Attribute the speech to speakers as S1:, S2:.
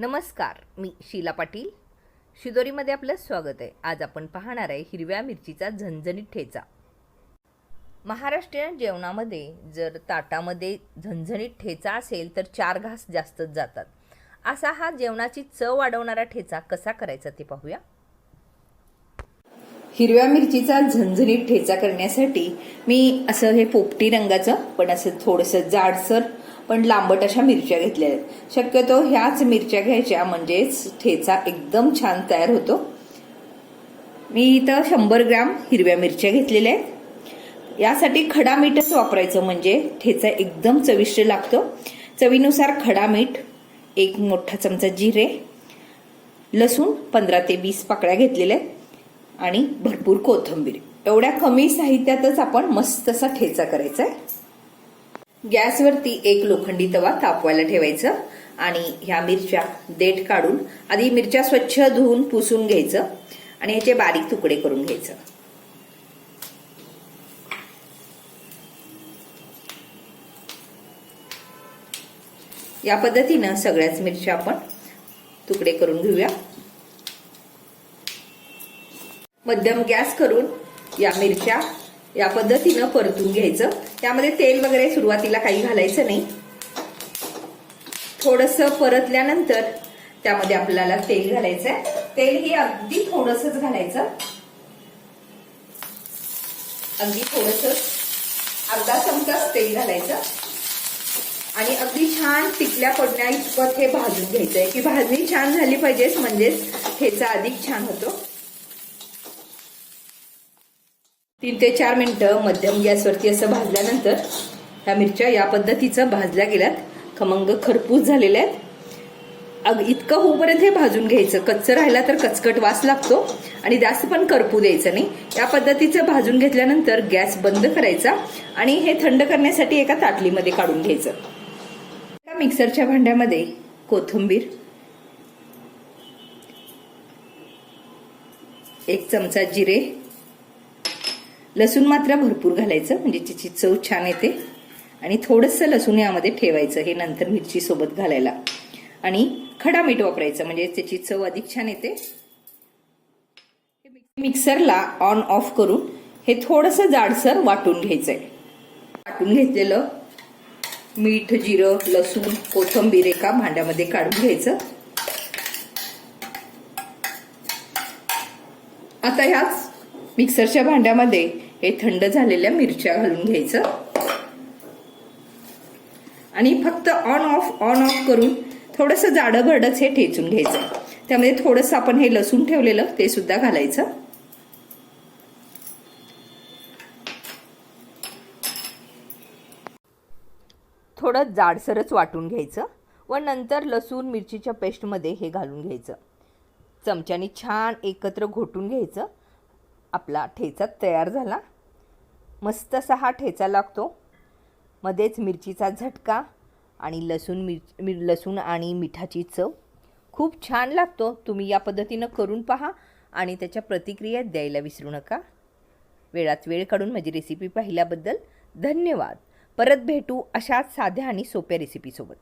S1: नमस्कार मी शीला पाटील. शिदोरीमध्ये आपलं स्वागत आहे. आज आपण पाहणार आहे हिरव्या मिरचीचा झणझणीत ठेचा. महाराष्ट्रीयन जेवणामध्ये जर ताटामध्ये झणझणीत ठेचा असेल तर चार घास जास्तच जातात. असा हा जेवणाची चव वाढवणारा ठेचा कसा करायचा ते पाहूया. हिरव्या मिरचीचा झणझणीत ठेचा करण्यासाठी मी असं हे पोपटी रंगाचं पण असं थोडंसं जाडसर पण लांबट अशा मिरच्या घेतल्या आहेत. शक्यतो ह्याच मिरच्या घ्यायच्या म्हणजेच ठेचा एकदम छान तयार होतो. मी इथं शंभर ग्रॅम हिरव्या मिरच्या घेतलेल्या आहेत. यासाठी खडा मीठच वापरायचं म्हणजे ठेचा एकदम चविष्ट लागतो. चवीनुसार खडा मीठ एक मोठा चमचा जिरे लसूण पंधरा ते वीस पाकळ्या घेतलेल्या आहेत आणि भरपूर कोथिंबीर. एवढ्या कमी साहित्यातच आपण मस्त असा ठेचा करायचा आहे. गॅसवरती एक लोखंडी तवा तापवायला ठेवायचं आणि ह्या मिरच्या देठ काढून आधी मिरच्या स्वच्छ धुवून पुसून घ्यायचं आणि ह्याचे बारीक तुकडे करून घ्यायचं. या पद्धतीनं सगळ्याच मिरच्या आपण तुकडे करून घेऊया. मध्यम गॅस करून या मिरच्या या पद्धतीनं परतून घ्यायचं. त्यामध्ये तेल वगैरे सुरुवातीला काही घालायचं नाही. थोडस परतल्यानंतर त्यामध्ये आपल्याला तेल घालायचंय. तेल हे अगदी थोडसच घालायचं. अगदी थोडस अर्धा चमचाच तेल घालायचं. आणि अगदी छान टिकल्या पडण्या इतपत हे भाजून घ्यायचंय. की भाजणी छान झाली पाहिजेच. म्हणजेच ठेचा अधिक छान होतो. तीन ते चार मिनटं मध्यम गॅसवरती असं भाजल्यानंतर ह्या मिरच्या या पद्धतीचं भाजल्या गेल्यात. खमंग खरपूस झालेल्या आहेत. अग इतकं होऊपर्यंत हे भाजून घ्यायचं. कच्चं राहिला तर कचकट वास लागतो आणि जास्त पण करपू द्यायचं नाही. या पद्धतीचं भाजून घेतल्यानंतर गॅस बंद करायचा आणि हे थंड करण्यासाठी एका ताटलीमध्ये काढून घ्यायचं. एका मिक्सरच्या भांड्यामध्ये कोथिंबीर एक चमचा जिरे लसूण मात्र भरपूर घालायचं म्हणजे त्याची चव छान येते. आणि थोडंसं लसूण यामध्ये ठेवायचं हे नंतर मिरची सोबत घालायला. आणि खडा मीठ वापरायचं म्हणजे त्याची चव अधिक छान येते. मिक्सरला ऑन ऑफ करून हे थोडंसं जाडसर वाटून घ्यायचंय. वाटून घेतलेलं मीठ जिरं लसूण कोथंबीर एका भांड्यामध्ये काढून घ्यायचं. आता ह्याच मिक्सरच्या भांड्यामध्ये हे थंड झालेल्या मिरच्या घालून घ्यायचं. आणि फक्त ऑन ऑफ ऑन ऑफ करून थोडंसं जाडं भरडच हे ठेचून घ्यायचं. त्यामध्ये थोडंसं आपण हे लसूण ठेवलेलं ते सुद्धा घालायचं. थोडं जाडसरच वाटून घ्यायचं व नंतर लसूण मिरचीच्या पेस्टमध्ये हे घालून घ्यायचं. चमच्याने छान एकत्र घोटून घ्यायचं. आपला ठेचा तयार झाला. मस्त असा हा ठेचा लागतो. मध्येच मिरचीचा झटका आणि लसूण मिर मिर लसूण आणि मिठाची चव. खूप छान लागतो. तुम्ही या पद्धतीनं करून पहा आणि त्याच्या प्रतिक्रिया द्यायला विसरू नका. वेळात वेळ काढून माझी रेसिपी पाहिल्याबद्दल धन्यवाद. परत भेटू अशाच साध्या आणि सोप्या रेसिपीसोबत